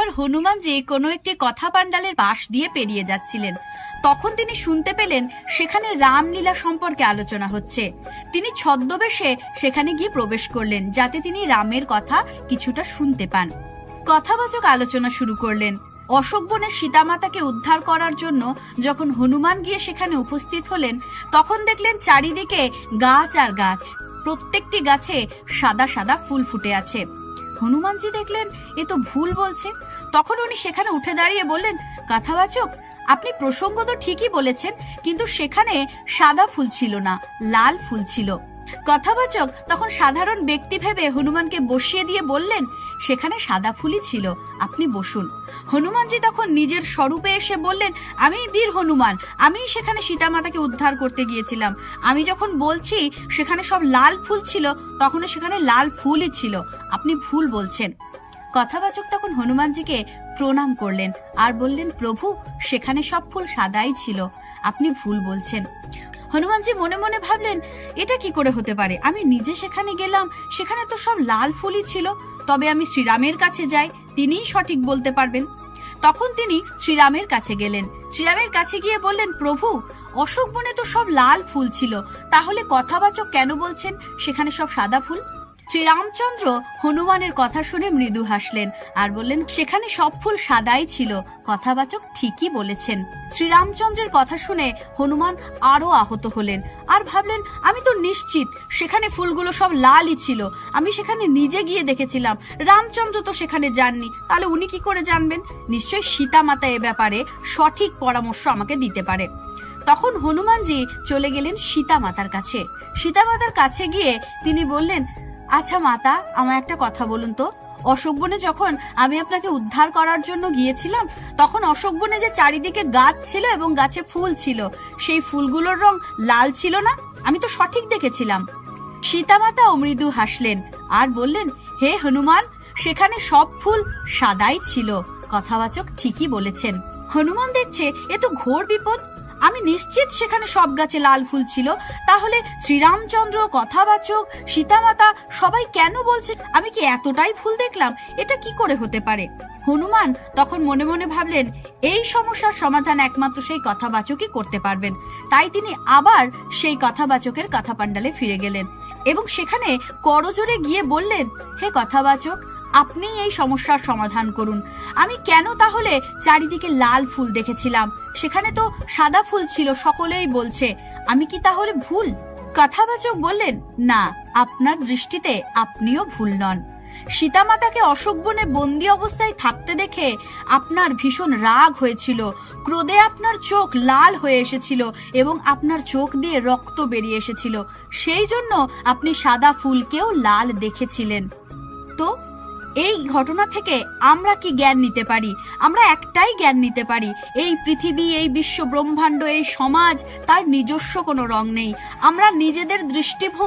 একবার হনুমানজি কোনো একটি কথা পাণ্ডালের পাশ দিয়ে পেরিয়ে যাচ্ছিলেন। তখন তিনি শুনতে পেলেন সেখানে রামলীলা সম্পর্কে আলোচনা হচ্ছে। তিনি ছদ্মবেশে সেখানে গিয়ে প্রবেশ করলেন, যাতে তিনি রামের কথা কিছুটা শুনতে পান। কথাবাচক আলোচনা শুরু করলেন। অশোক বনের সীতামাতাকে উদ্ধার করার জন্য যখন হনুমান গিয়ে সেখানে উপস্থিত হলেন, তখন দেখলেন চারিদিকে গাছ আর গাছ। প্রত্যেকটি গাছে সাদা সাদা ফুল ফুটে আছে। হনুমানজি দেখলেন, এ তো ভুল বলছে। তখন উনি সেখানে উঠে দাঁড়িয়ে বললেন, কথাবাচক, আপনি প্রসঙ্গ তো ঠিকই বলেছেন, কিন্তু সেখানে সাদা ফুল ছিল না, লাল ফুল ছিল। কথাবাচক তখন সাধারণ ব্যক্তি ভেবে হনুমানকে বসিয়ে দিয়ে বললেন, সেখানে সাদা ফুলই ছিল, আপনি বসুন। হনুমানজি তখন নিজের স্বরূপে এসে বললেন, আমি বীর হনুমান আমি সেখানে সীতামাতাকে উদ্ধার করতে গিয়েছিলাম। আমি যখন বলছি সেখানে সব লাল ফুল ছিল তখন সেখানে লাল ফুলই ছিল। আপনি ভুল বলছেন। কথাবাচক তখন হনুমানজিকে প্রণাম করলেন আর বললেন, প্রভু, সেখানে সব ফুল সাদাই ছিল। আপনি ভুল বলছেন। হনুমানজি মনে মনে ভাবলেন, এটা কি করে হতে পারে? আমি নিজে সেখানে গেলাম, সেখানে তো সব লাল ফুলই ছিল। তবে আমি শ্রীরামের কাছে যাই, তিনিই সঠিক বলতে পারবেন। তখন তিনি শ্রীরামের কাছে গেলেন। শ্রীরামের কাছে গিয়ে বললেন, প্রভু, অশোক বনে তো সব লাল ফুল ছিল। তাহলে কথাবাচক কেন বলছেন? সেখানে সব সাদা ফুল? শ্রীরামচন্দ্র হনুমানের কথা শুনে মৃদু হাসলেন আর বললেন, সেখানে সব ফুল সাদাই ছিল। কথাবাচক ঠিকই বলেছেন। শ্রীরামচন্দ্রের কথা শুনে হনুমান আরও আহত হলেন আর ভাবলেন, আমি তো নিশ্চিত সেখানে ফুলগুলো সব লালই ছিল। আমি সেখানে নিজে গিয়ে দেখেছিলাম। রামচন্দ্র তো সেখানে যাননি। তাহলে উনি কি করে জানবেন? নিশ্চয়ই সীতা মাতা এ ব্যাপারে সঠিক পরামর্শ আমাকে দিতে পারে। তখন হনুমানজি চলে গেলেন সীতা মাতার কাছে। সীতা মাতার কাছে গিয়ে তিনি বললেন আচ্ছা মাতা আমার একটা কথা বলুন তো। অশোক বনে যখন আমি আপনাকে উদ্ধার করার জন্য গিয়েছিলাম, তখন অশোক বনে যে চারিদিকে গাছ ছিল এবং গাছে ফুল ছিল, সেই ফুলগুলোর রং লাল ছিল না? আমি তো সঠিক দেখেছিলাম। সীতামাতা মৃদু হাসলেন, আর বললেন, হে হনুমান, সেখানে সব ফুল সাদাই ছিল। কথাবাচক ঠিকই বলেছেন। হনুমান দেখছে, এ তো ঘোর বিপদ। আমি নিশ্চিত সেখানে সব গাছে লাল ফুল ছিল। তাহলে শ্রীরামচন্দ্র, কথাবাচক, সীতামাতা সবাই কেন বলছে, আমি কি এতটাই ফুল দেখলাম? এটা কি করে হতে পারে? হনুমান তখন মনে মনে ভাবলেন, এই সমস্যার সমাধান একমাত্র সেই কথাবাচকই করতে পারবেন। তাই তিনি আবার সেই কথাবাচকের কথা পাণ্ডালে ফিরে গেলেন এবং সেখানে করজোরে গিয়ে বললেন, হে কথাবাচক আপনি এই সমস্যার সমাধান করুন। আমি কেন তাহলে চারিদিকে লাল ফুল দেখেছিলাম? সেখানে তো সাদা ফুল ছিল, সকলেই বলছে। আমি কি তাহলে ভুল? কথাবাচক বললেন, না, আপনার দৃষ্টিতে আপনিও ভুল নন। সীতামাতাকে অশোক বনে বন্দি অবস্থায় থাকতে দেখে আপনার ভীষণ রাগ হয়েছিল। ক্রোধে আপনার চোখ লাল হয়ে এসেছিল এবং আপনার চোখ দিয়ে রক্ত বেরিয়ে এসেছিল। সেই জন্য আপনি সাদা ফুলকেও লাল দেখেছিলেন। তো এই ঘটনা থেকে আমরা কি জ্ঞান নিতে পারি? আমরা একটাই জ্ঞান নিতে পারি। এই পৃথিবী, এই বিশ্ব ব্রহ্মাণ্ড, এই সমাজ, তার নিজস্ব কোনো রং নেই। আমরা নিজেদের দৃষ্টিভঙ্গি